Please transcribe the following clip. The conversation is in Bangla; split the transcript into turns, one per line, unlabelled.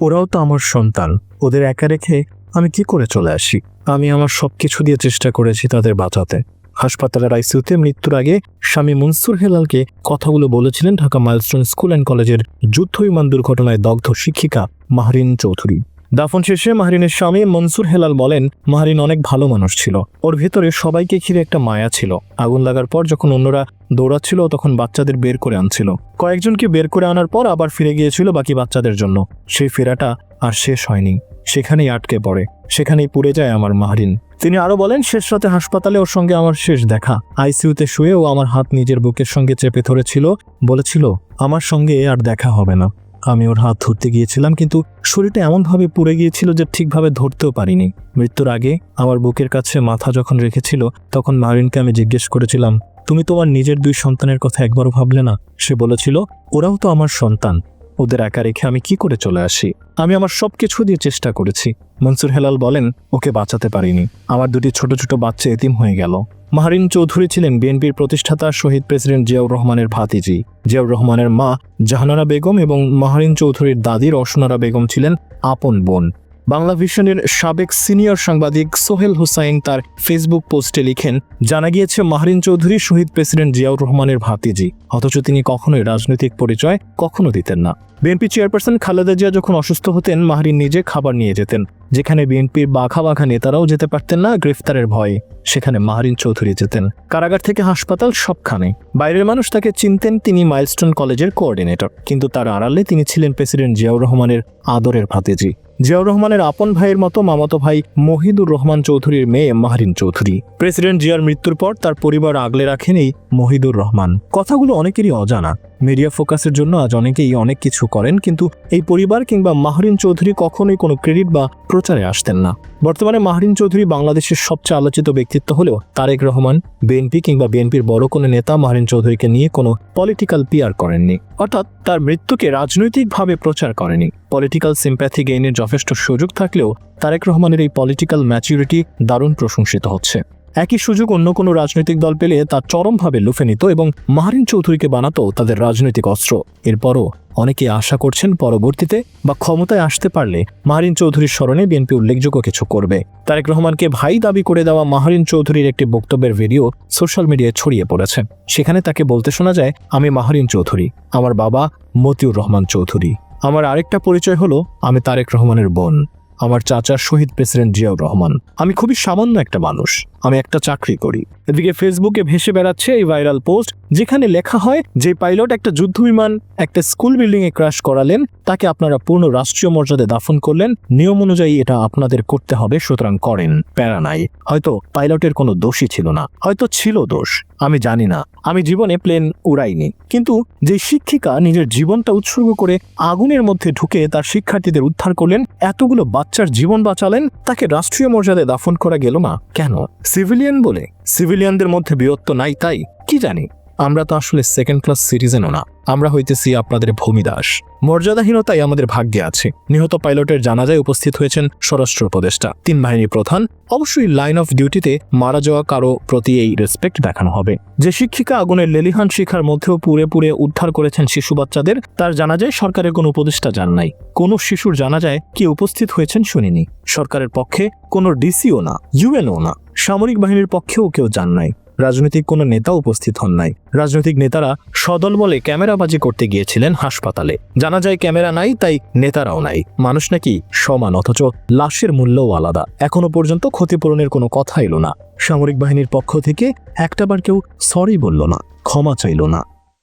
ওরাও তো আমার সন্তান। ওদের একা রেখে আমি কি করে চলে আসি? আমি আমার সব কিছু দিয়ে চেষ্টা করেছি তাদের বাঁচাতে। হাসপাতালের আইসিউতে মৃত্যুর আগে স্বামী মনসুর হেলালকে কথাগুলো বলেছিলেন ঢাকা মাইলস্টোন স্কুল অ্যান্ড কলেজের যুদ্ধ বিমান দুর্ঘটনায় দগ্ধ শিক্ষিকা মাহরিন চৌধুরী। দাফন শেষে মাহরিনের স্বামী মনসুর হেলাল বলেন, মাহরিন অনেক ভালো মানুষ ছিল। ওর ভেতরে সবাইকে ঘিরে একটা মায়া ছিল। আগুন লাগার পর যখন অন্যরা দৌড়াচ্ছিল, তখন বাচ্চাদের বের করে আনছিল। কয়েকজনকে বের করে আনার পর আবার ফিরে গিয়েছিল বাকি বাচ্চাদের জন্য। সেই ফেরাটা আর শেষ হয়নি। সেখানেই আটকে পড়ে। সেখানেই পুড়ে যায় আমার মাহরিন। তিনি আরও বলেন, শেষ রাতে হাসপাতালে ওর সঙ্গে আমার শেষ দেখা। আইসিইউতে শুয়ে ও আমার হাত নিজের বুকের সঙ্গে চেপে ধরেছিল। বলেছিল, আমার সঙ্গে আর দেখা হবে না। আমি ওর হাত ধরতে গিয়েছিলাম, কিন্তু শরীরটা এমনভাবে পুড়ে গিয়েছিল যে ঠিকভাবে ধরতেও পারিনি। মৃত্যুর আগে আমার বুকের কাছে মাথা যখন রেখেছিল, তখন মারিনকে আমি জিজ্ঞেস করেছিলাম, তুমি তোমার নিজের দুই সন্তানের কথা একবারও ভাবলে না? সে বলেছিল, ওরাও তো আমার সন্তান। ওদের একা রেখে আমি কি করে চলে আসি? আমি আমার সব কিছু দিয়ে চেষ্টা করেছি। মনসুর হেলাল বলেন, ওকে বাঁচাতে পারিনি। আমার দুটি ছোট ছোট বাচ্চা এতিম হয়ে গেল। মাহারিন চৌধুরী ছিলেন বিএনপির প্রতিষ্ঠাতা শহীদ প্রেসিডেন্ট জিয়াউর রহমানের ভাতিজি। জিয়াউর রহমানের মা জাহানারা বেগম এবং মাহারিন চৌধুরীর দাদির অসনারা বেগম ছিলেন আপন বোন। বাংলা ভিশনের সাবেক সিনিয়র সাংবাদিক সোহেল হুসাইন তার ফেসবুক পোস্টে লিখেন, জানা গিয়েছে মাহরিন চৌধুরী শহীদ প্রেসিডেন্ট জিয়াউর রহমানের ভাতিজি, অথচ তিনি কখনোই রাজনৈতিক পরিচয় কখনো দিতেন না। বিএনপি চেয়ারপারসন খালেদা জিয়া যখন অসুস্থ হতেন মাহরিন নিজে খাবার নিয়ে যেতেন। যেখানে বিএনপির বাঘা বাঘা নেতারাও যেতে পারতেন না গ্রেফতারের ভয়ে। সেখানে মাহরিন চৌধুরী যেতেন। কারাগার থেকে হাসপাতাল সবখানে। বাইরের মানুষ তাকে চিনতেন, তিনি মাইলস্টোন কলেজের কোঅর্ডিনেটর। কিন্তু তার আড়ালে তিনি ছিলেন প্রেসিডেন্ট জিয়াউর রহমানের আদরের ভাতেজি। জিয়াউর রহমানের আপন ভাইয়ের মতো মামাতো ভাই মহিদুর রহমান চৌধুরীর মেয়ে মাহরিন চৌধুরী। প্রেসিডেন্ট জিয়ার মৃত্যুর পর তার পরিবার আগলে রাখেন এই মহিদুর রহমান। কথাগুলো অনেকেরই অজানা। মিডিয়া ফোকাসের জন্য আজ অনেকেই অনেক কিছু করেন, কিন্তু এই পরিবার কিংবা মাহরিন চৌধুরী কখনোই কোনো ক্রেডিট বা প্রচারে আসতেন না। বর্তমানে মাহরিন চৌধুরী বাংলাদেশের সবচেয়ে আলোচিত ব্যক্তিত্ব হলেও তারেক রহমান বিএনপি কিংবা বিএনপির বড় কোনো নেতা মাহরিন চৌধুরীকে নিয়ে কোনো পলিটিক্যাল পিয়ার করেননি। অর্থাৎ তার মৃত্যুকে রাজনৈতিকভাবে প্রচার করেনি। পলিটিক্যাল সিম্প্যাথি গেইনের যথেষ্ট সুযোগ থাকলেও তারেক রহমানের এই পলিটিক্যাল ম্যাচুরিটি দারুণ প্রশংসিত হচ্ছে। একই সুযোগ অন্য কোনো রাজনৈতিক দল পেলে তা চরমভাবে লুফে নিত এবং মাহরিন চৌধুরীকে বানাতো তাদের রাজনৈতিক অস্ত্র। এরপরও অনেকে আশা করছেন পরবর্তীতে বা ক্ষমতায় আসতে পারলে মাহরিন চৌধুরীর স্মরণে বিএনপি উল্লেখযোগ্য কিছু করবে। তারেক রহমানকে ভাই দাবি করে দেওয়া মাহরিন চৌধুরীর একটি বক্তব্যের ভিডিও সোশ্যাল মিডিয়ায় ছড়িয়ে পড়েছে। সেখানে তাকে বলতে শোনা যায়, আমি মাহরিন চৌধুরী, আমার বাবা মতিউর রহমান চৌধুরী। আমার আরেকটা পরিচয় হলো, আমি তারেক রহমানের বোন। আমার চাচার শহীদ প্রেসিডেন্ট জিয়াউর রহমান। আমি খুবই সামান্য একটা মানুষ। আমি একটা চাকরি করি। এদিকে ফেসবুকে ভেসে বেড়াচ্ছে এই ভাইরাল পোস্ট যেখানে লেখা হয়, যে পাইলট একটা যুদ্ধ বিমান, একটা স্কুল বিল্ডিং এ ক্র্যাশ করালেন, তাকে আপনারা পূর্ণ রাষ্ট্রীয় মর্যাদায় দাফন করলেন, নিয়ম অনুযায়ী এটা আপনাদের করতে হবে, সুতরাং করেন। প্যারা নাই। হয়তো পাইলটের কোনো দোষই ছিল না। হয়তো ছিল দোষ, আমি জানি না। আমি জীবনে প্লেন উড়াইনি। কিন্তু যে শিক্ষিকা নিজের জীবনটা উৎসর্গ করে আগুনের মধ্যে ঢুকে তার শিক্ষার্থীদের উদ্ধার করলেন, এতগুলো বাচ্চার জীবন বাঁচালেন, তাকে রাষ্ট্রীয় মর্যাদায় দাফন করা গেল না? কেন? সিভিলিয়ান বলে? সিভিলিয়ানদের মধ্যে বীরত্ব নাই তাই? কি জানি। আমরা তো আসলে সেকেন্ড ক্লাস সিটিজেনও না। আমরা হইতেছি আপনাদের ভূমিদাস। মর্যাদাহীনতাই আমাদের ভাগ্যে আছে। নিহত পাইলটের জানাজায় উপস্থিত হয়েছেন স্বরাষ্ট্র উপদেষ্টা। তিন বাহিনী প্রধান, অবশ্যই লাইন অফ ডিউটিতে মারা যাওয়া কারও প্রতি এই রেসপেক্ট দেখানো হবে। যে শিক্ষিকা আগুনের লেলিহান শিখার মধ্যেও পুরে পুরে উদ্ধার করেছেন শিশু বাচ্চাদের, তার জানাজায় সরকারের কোনো উপদেষ্টা যান নাই। কোনো শিশুর জানাজায় কি উপস্থিত হয়েছেন শুনিনি। সরকারের পক্ষে কোনো ডিসিও না ইউএনও না। সামরিক বাহিনীর পক্ষেও কেউ যান নাই। রাজনৈতিক কোনো নেতা উপস্থিত হন নাই। রাজনৈতিক নেতারা সদল বলে ক্যামেরাবাজি করতে গিয়েছিলেন হাসপাতালে। জানা যায় ক্যামেরা নাই, তাই নেতারাও নাই। মানুষ নাকি সমান, অথচ লাশের মূল্যও আলাদা। এখনও পর্যন্ত ক্ষতিপূরণের কোনো কথা এলো না। সামরিক বাহিনীর পক্ষ থেকে একটাবার কেউ সরি বলল না, ক্ষমা চাইল না।